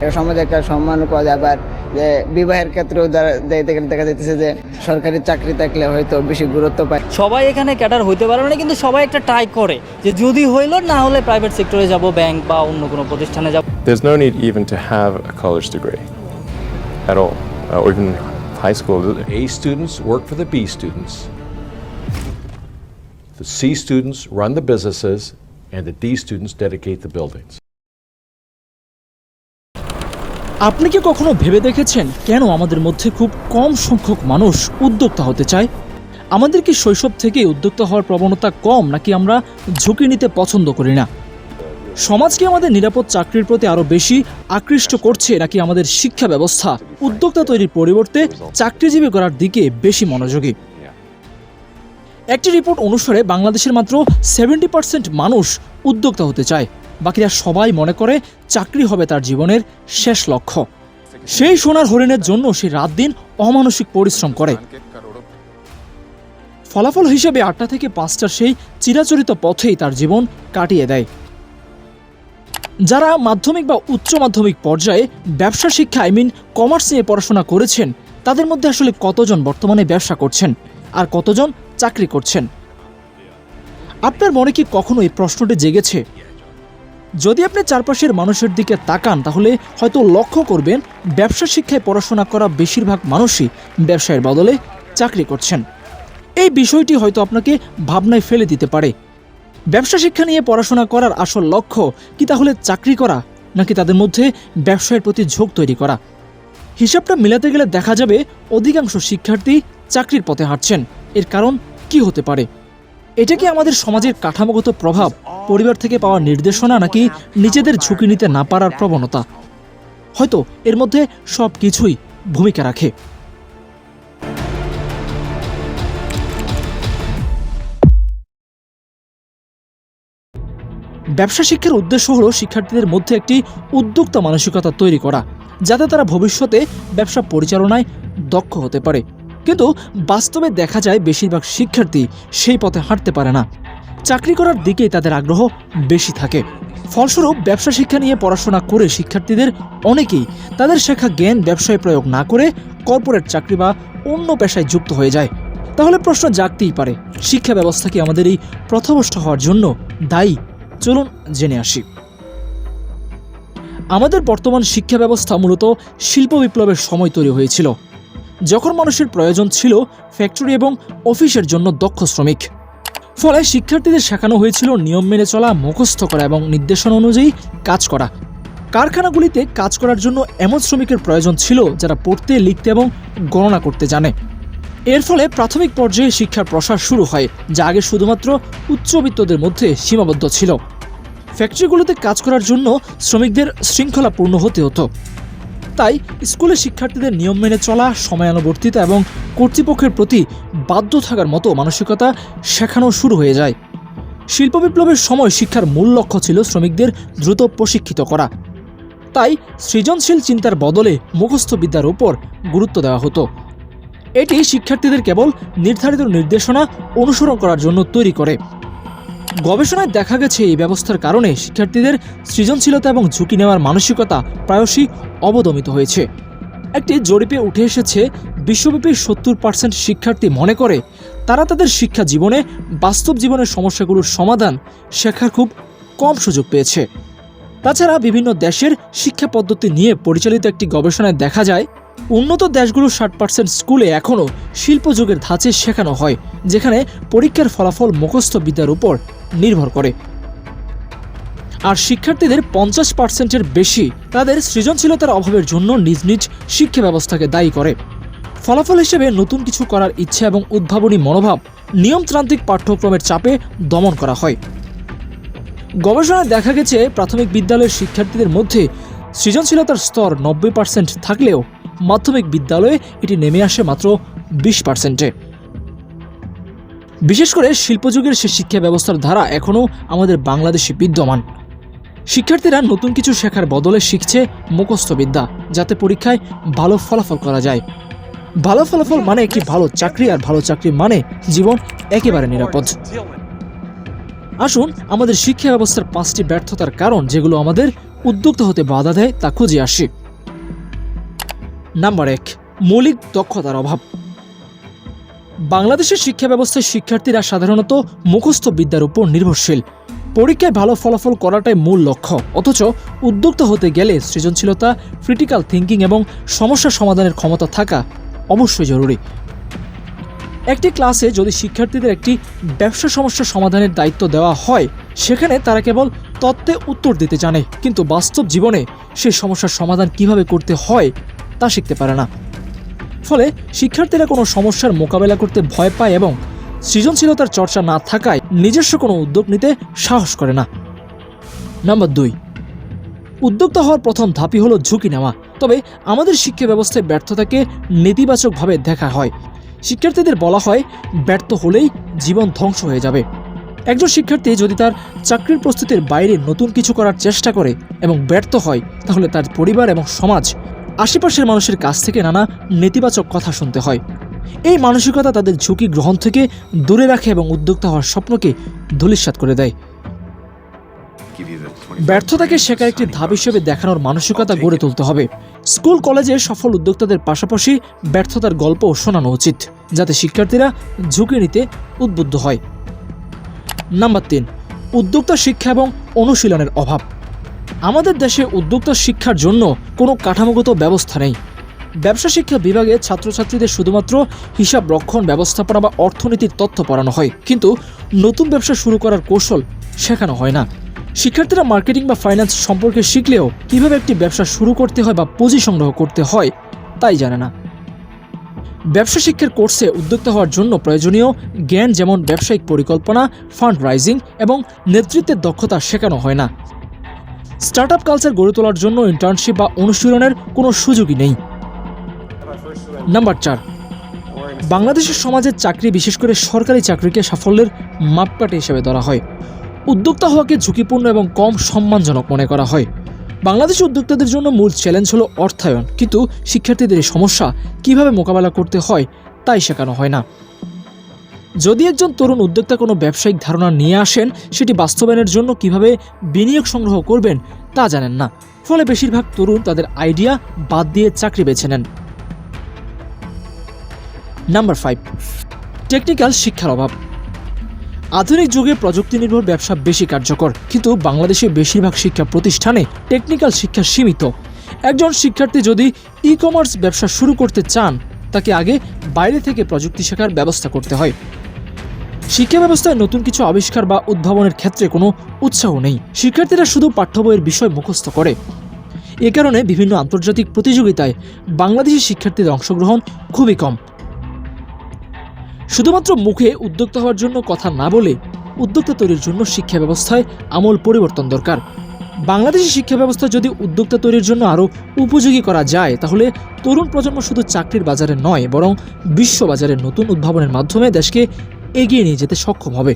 সমাজে একটা সম্মান পাওয়া যায় আবার যে বিবাহের ক্ষেত্রেও দেখে- দেখা যাইতেছে যে সরকারি চাকরি থাকলে হয়তো বেশি গুরুত্ব পায় সবাই এখানে ক্যাডার হইতে পারবে না কিন্তু সবাই একটা ট্রাই করে যে যদি হইল না হলে প্রাইভেট সেক্টরে যাব ব্যাংক বা অন্য কোনো প্রতিষ্ঠানে যাব There's no need even to have a college degree at all, uh, or even high school. A students work for the B students. The C students run the businesses, and the D students dedicate the buildings. আপনি কি কখনো ভেবে দেখেছেন কেন আমাদের মধ্যে খুব কম সংখ্যক মানুষ উদ্যোক্তা হতে চায়? আমাদের কি শৈশব থেকে উদ্যোক্তা হওয়ার প্রবণতা কম নাকি আমরা ঝুঁকি নিতে পছন্দ করি না? সমাজকে আমাদের নিরাপদ চাকরির প্রতি আরও বেশি আকৃষ্ট করছে নাকি আমাদের শিক্ষা ব্যবস্থা, উদ্যোক্তা তৈরির পরিবর্তে চাকরিজীবী করার দিকে বেশি মনোযোগী? একটি রিপোর্ট অনুসারে বাংলাদেশের মাত্র সেভেন্টি পার্সেন্ট মানুষ উদ্যোক্তা হতে চায়। বাকিরা সবাই মনে করে চাকরি হবে তার জীবনের শেষ লক্ষ্য। সেই সোনার হরিণের জন্য সে রাত দিন অমানসিক পরিশ্রম করে। ফলাফল হিসেবে আটটা থেকে পাঁচটার সেই চিরাচরিত পথেই তার জীবন কাটিয়ে দেয়। যারা মাধ্যমিক বা উচ্চ মাধ্যমিক পর্যায়ে ব্যবসা শিক্ষা, আই মিন কমার্স নিয়ে পড়াশোনা করেছেন, তাদের মধ্যে আসলে কতজন বর্তমানে ব্যবসা করছেন আর কতজন চাকরি করছেন? আপনার মনে কি কখনো এই প্রশ্নটি জেগেছে? যদি আপনি চারপাশের মানুষের দিকে তাকান, তাহলে হয়তো লক্ষ্য করবেন ব্যবসা শিক্ষায় পড়াশোনা করা বেশিরভাগ মানুষই ব্যবসায়ের বদলে চাকরি করছেন। এই বিষয়টি হয়তো আপনাকে ভাবনায় ফেলে দিতে পারে। ব্যবসা শিক্ষা নিয়ে পড়াশোনা করার আসল লক্ষ্য কি তাহলে চাকরি করা, নাকি তাদের মধ্যে ব্যবসায়ের প্রতি ঝোঁক তৈরি করা? হিসাবটা মিলাতে গেলে দেখা যাবে অধিকাংশ শিক্ষার্থী চাকরির পথে হাঁটছেন। এর কারণ কি হতে পারে? এটা কি আমাদের সমাজের কাঠামোগত প্রভাব, পরিবার থেকে পাওয়া নির্দেশনা নাকি নিজেদের ঝুঁকি নিতে না পারার প্রবণতা? হয়তো এর মধ্যে সব কিছুই ভূমিকা রাখে। ব্যবসা শিক্ষার উদ্দেশ্য হলো শিক্ষার্থীদের মধ্যে একটি উদ্যোক্তা মানসিকতা তৈরি করা, যাতে তারা ভবিষ্যতে ব্যবসা পরিচালনায় দক্ষ হতে পারে। কিন্তু বাস্তবে দেখা যায় বেশিরভাগ শিক্ষার্থী সেই পথে হাঁটতে পারে না। চাকরি করার দিকেই তাদের আগ্রহ বেশি থাকে। ফলস্বরূপ, ব্যবসা শিক্ষা নিয়ে পড়াশোনা করে শিক্ষার্থীদের অনেকেই তাদের শেখা জ্ঞান ব্যবসায় প্রয়োগ না করে কর্পোরেট চাকরি বা অন্য পেশায় যুক্ত হয়ে যায়। তাহলে প্রশ্ন জাগতেই পারে, শিক্ষা ব্যবস্থা কি আমাদের এই প্রথমষ্ট হওয়ার জন্য দায়ী? চলুন জেনে আসি। আমাদের বর্তমান শিক্ষা ব্যবস্থা মূলত শিল্প বিপ্লবের সময় তৈরি হয়েছিল। যখন মানুষের প্রয়োজন ছিল ফ্যাক্টরি এবং অফিসের জন্য দক্ষ শ্রমিক। ফলে শিক্ষার্থীদের শেখানো হয়েছিল নিয়ম মেনে চলা, মুখস্থ করা এবং নির্দেশনা অনুযায়ী কাজ করা। কারখানাগুলিতে কাজ করার জন্য এমন শ্রমিকের প্রয়োজন ছিল যারা পড়তে, লিখতে এবং গণনা করতে জানে। এর ফলে প্রাথমিক পর্যায়ে শিক্ষার প্রসার শুরু হয়, যা আগে শুধুমাত্র উচ্চবিত্তদের মধ্যে সীমাবদ্ধ ছিল। ফ্যাক্টরিগুলোতে কাজ করার জন্য শ্রমিকদের শৃঙ্খলাপূর্ণ হতে হতো। তাই স্কুলে শিক্ষার্থীদের নিয়ম মেনে চলা, সময়ানুবর্তিতা এবং কর্তৃপক্ষের প্রতি বাধ্য থাকার মতো মানসিকতা শেখানো শুরু হয়ে যায়। শিল্প বিপ্লবের সময় শিক্ষার মূল লক্ষ্য ছিল শ্রমিকদের দ্রুত প্রশিক্ষিত করা। তাই সৃজনশীল চিন্তার বদলে মুখস্থ বিদ্যার উপর গুরুত্ব দেওয়া হতো। এটি শিক্ষার্থীদের কেবল নির্ধারিত নির্দেশনা অনুসরণ করার জন্য তৈরি করে। গবেষণায় দেখা গেছে এই ব্যবস্থার কারণে শিক্ষার্থীদের সৃজনশীলতা এবং ঝুঁকি নেওয়ার মানসিকতা প্রায়শই অবদমিত হয়েছে। একটি জরিপে উঠে এসেছে, বিশ্বব্যাপী সত্তর পার্সেন্ট শিক্ষার্থী মনে করে তারা তাদের শিক্ষা জীবনে বাস্তব জীবনের সমস্যাগুলোর সমাধান শেখার খুব কম সুযোগ পেয়েছে। তাছাড়া বিভিন্ন দেশের শিক্ষা পদ্ধতি নিয়ে পরিচালিত একটি গবেষণায় দেখা যায়, উন্নত দেশগুলোর ষাট পার্সেন্ট স্কুলে এখনও শিল্পযুগের ধাঁচে শেখানো হয়, যেখানে পরীক্ষার ফলাফল মুখস্থ বিদ্যার উপর নির্ভর করে। আর শিক্ষার্থীদের পঞ্চাশ পার্সেন্টের বেশি তাদের সৃজনশীলতার অভাবের জন্য নিজ নিজ শিক্ষা ব্যবস্থাকে দায়ী করে। ফলাফল হিসেবে নতুন কিছু করার ইচ্ছা এবং উদ্ভাবনী মনোভাব নিয়মতান্ত্রিক পাঠ্যক্রমের চাপে দমন করা হয়। গবেষণায় দেখা গেছে, প্রাথমিক বিদ্যালয়ের শিক্ষার্থীদের মধ্যে সৃজনশীলতার স্তর নব্বই পার্সেন্ট থাকলেও মাধ্যমিক বিদ্যালয়ে এটি নেমে আসে মাত্র বিশ পার্সেন্টে। বিশেষ করে শিল্পযুগের সে শিক্ষা ব্যবস্থার ধারা এখনও আমাদের বাংলাদেশে বিদ্যমান। শিক্ষার্থীরা নতুন কিছু শেখার বদলে শিখছে মুখস্থ বিদ্যা, যাতে পরীক্ষায় ভালো ফলাফল করা যায়। ভালো ফলাফল মানে একটি ভালো চাকরি আর ভালো চাকরি মানে জীবন একেবারে নিরাপদ। আসুন, আমাদের শিক্ষা ব্যবস্থার পাঁচটি ব্যর্থতার কারণ যেগুলো আমাদের উদ্যোক্তা হতে বাধা দেয় তা খুঁজে আসে। নাম্বার এক, মৌলিক দক্ষতার অভাব। বাংলাদেশের শিক্ষা ব্যবস্থায় শিক্ষার্থীরা সাধারণত মুখস্থ বিদ্যার উপর নির্ভরশীল। পরীক্ষায় ভালো ফলাফল করাটাই মূল লক্ষ্য। অথচ উদ্যোক্তা হতে গেলে সৃজনশীলতা ক্রিটিক্যাল থিঙ্কিং এবং সমস্যা সমাধানের ক্ষমতা থাকা অবশ্যই জরুরি। একটি ক্লাসে যদি শিক্ষার্থীদের একটি ব্যবসা সমস্যা সমাধানের দায়িত্ব দেওয়া হয়, সেখানে তারা কেবল তত্ত্বে উত্তর দিতে জানে। কিন্তু বাস্তব জীবনে সেই সমস্যার সমাধান কীভাবে করতে হয়, তা শিখতে পারে না। ফলে শিক্ষার্থীরা কোনো সমস্যার মোকাবেলা করতে ভয় পায় এবং সৃজনশীলতার চর্চা না থাকায় নিজস্ব কোনো উদ্যোগ নিতে সাহস করে না। নাম্বার দুই, উদ্যোক্তা হওয়ার প্রথম ধাপই হলো ঝুঁকি নেওয়া। তবে আমাদের শিক্ষা ব্যবস্থায় ব্যর্থতাকে নেতিবাচকভাবে দেখা হয়। শিক্ষার্থীদের বলা হয়, ব্যর্থ হলেই জীবন ধ্বংস হয়ে যাবে। একজন শিক্ষার্থী যদি তার চাকরির প্রস্তুতির বাইরে নতুন কিছু করার চেষ্টা করে এবং ব্যর্থ হয়, তাহলে তার পরিবার এবং সমাজ আশেপাশের মানুষের কাছ থেকে নানা নেতিবাচক কথা শুনতে হয়। এই মানসিকতা তাদের ঝুঁকি গ্রহণ থেকে দূরে রাখে এবং উদ্যোক্তা হওয়ার স্বপ্নকে ধূলিসাৎ করে দেয়। ব্যর্থতাকে শেখার একটি ধাপ হিসেবে দেখানোর মানসিকতা গড়ে তুলতে হবে। স্কুল কলেজে সফল উদ্যোক্তাদের পাশাপাশি ব্যর্থতার গল্পও শোনানো উচিত, যাতে শিক্ষার্থীরা ঝুঁকি নিতে উদ্বুদ্ধ হয়। নাম্বার তিন, উদ্যোক্তা শিক্ষা এবং অনুশীলনের অভাব। আমাদের দেশে উদ্যোক্তা শিক্ষার জন্য কোনো কাঠামোগত ব্যবস্থা নেই। ব্যবসা শিক্ষা বিভাগে ছাত্রছাত্রীদের শুধুমাত্র হিসাব রক্ষণ ব্যবস্থাপনা বা অর্থনীতির তথ্য পড়ানো হয়, কিন্তু নতুন ব্যবসা শুরু করার কৌশল শেখানো হয় না। শিক্ষার্থীরা মার্কেটিং বা ফাইন্যান্স সম্পর্কে শিখলেও কীভাবে একটি ব্যবসা শুরু করতে হয় বা পুঁজি সংগ্রহ করতে হয়, তাই জানে না। ব্যবসা শিক্ষার কোর্সে উদ্যোক্তা হওয়ার জন্য প্রয়োজনীয় জ্ঞান যেমন ব্যবসায়িক পরিকল্পনা, ফান্ড রাইজিং এবং নেতৃত্বের দক্ষতা শেখানো হয় না। স্টার্ট আপ কালচার গড়ে তোলার জন্য ইন্টার্নশিপ বা অনুশীলনের কোনো সুযোগই নেই। নাম্বার চার, বাংলাদেশের সমাজের চাকরি, বিশেষ করে সরকারি চাকরিকে সাফল্যের মাপকাঠি হিসেবে ধরা হয়। উদ্যোক্তা হওয়াকে ঝুঁকিপূর্ণ এবং কম সম্মানজনক মনে করা হয়। বাংলাদেশি উদ্যোক্তাদের জন্য মূল চ্যালেঞ্জ হলো অর্থায়ন। কিন্তু শিক্ষার্থীদের এই সমস্যা কীভাবে মোকাবেলা করতে হয়, তাই শেখানো হয় না। যদি একজন তরুণ উদ্যোক্তা কোনো ব্যবসায়িক ধারণা নিয়ে আসেন, সেটি বাস্তবায়নের জন্য কীভাবে বিনিয়োগ সংগ্রহ করবেন তা জানেন না। ফলে বেশিরভাগ তরুণ তাদের আইডিয়া বাদ দিয়ে চাকরি বেছে নেন। নাম্বার ফাইভ, টেকনিক্যাল শিক্ষার অভাব। আধুনিক যুগে প্রযুক্তি নির্ভর ব্যবসা বেশি কার্যকর, কিন্তু বাংলাদেশে বেশিরভাগ শিক্ষা প্রতিষ্ঠানে টেকনিক্যাল শিক্ষা সীমিত। একজন শিক্ষার্থী যদি ই কমার্স ব্যবসা শুরু করতে চান, তাকে আগে বাইরে থেকে প্রযুক্তি শেখার ব্যবস্থা করতে হয়। শিক্ষা ব্যবস্থায় নতুন কিছু আবিষ্কার বা উদ্ভাবনের ক্ষেত্রে কোনো উৎসাহ নেই। শিক্ষার্থীরা শুধু পাঠ্য বইয়ের বিষয় মুখস্থ করে। এ কারণে বিভিন্ন আন্তর্জাতিক প্রতিযোগিতায় বাংলাদেশি শিক্ষার্থীদের অংশগ্রহণ খুবই কম। শুধুমাত্র মুখে উদ্যোক্তা হওয়ার জন্য কথা না বলে উদ্যোক্তা তৈরির জন্য শিক্ষা ব্যবস্থায় আমল পরিবর্তন দরকার। বাংলাদেশি শিক্ষা ব্যবস্থা যদি উদ্যোক্তা তৈরির জন্য আরও উপযোগী করা যায়, তাহলে তরুণ প্রজন্ম শুধু চাকরির বাজারে নয়, বরং বিশ্ব বাজারে নতুন উদ্ভাবনের মাধ্যমে দেশকে এগিয়ে নিয়ে যেতে সক্ষম হবে।